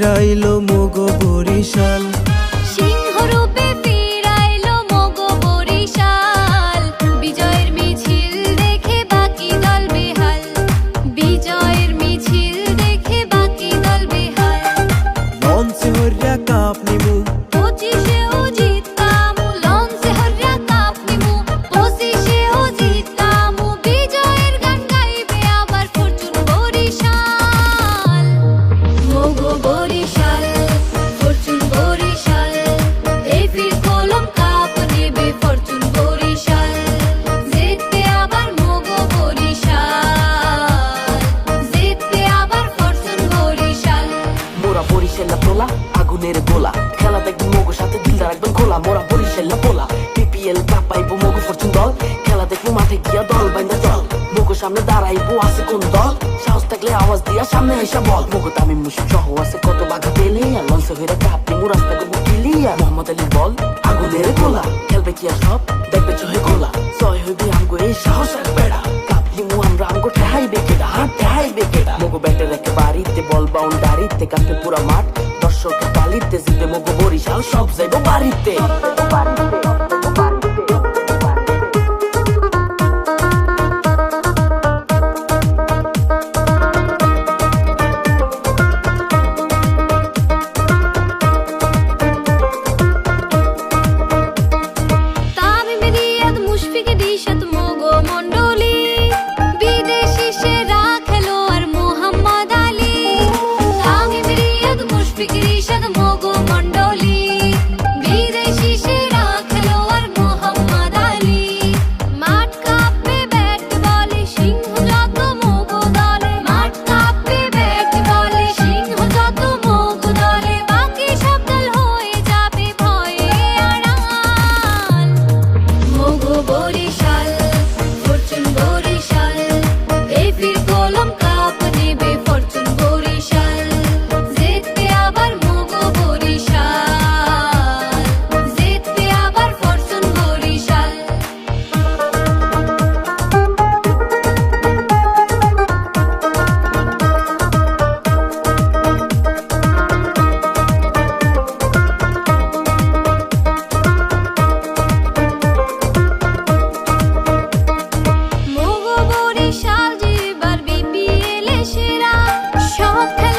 ফিরাইলো মগো মোরা বরিশাল্লা তোলা আগুনের গোলা। খেলা দেখবেন মগো সাথে দিলটা রাখবেন খোলা। মোরা বরিশাল্লা পোলা পিপিএল কাপ পাইবো মগো ফরচুন দল। খেলা দেখব মাঠে গিয়া দল বাইন্দা চল। মগো সামনে দাঁড়াইবো আছে কোন দল? সাহস থাকলে আওয়াজ দিয়া সামনে এসে বল। মগো তামিম মুশিক সহ আছে কত বাঘা পেলে আর লঞ্চ হইরা কাপ নিমু রাস্তা করব কিলিয়া মোহাম্মদ আলীর বল, আগুনের গোলা। খেলবে কি আর সব? দেখবে চহে গোলা। জয় হইবে আমগো এই সাহস এক বেড়া। কাপ নিমু আমরা আমগো ঠেহাই বেকেডা হাত ঠেহাই বেকেডা মগো ব্যাটের একে বাড়িতে বল বাউন্ডারিতে কাটে পুরা মাঠ। দর্শক তালিতে জিতে মগো বরিশাল সব যাইব বাড়িতে। of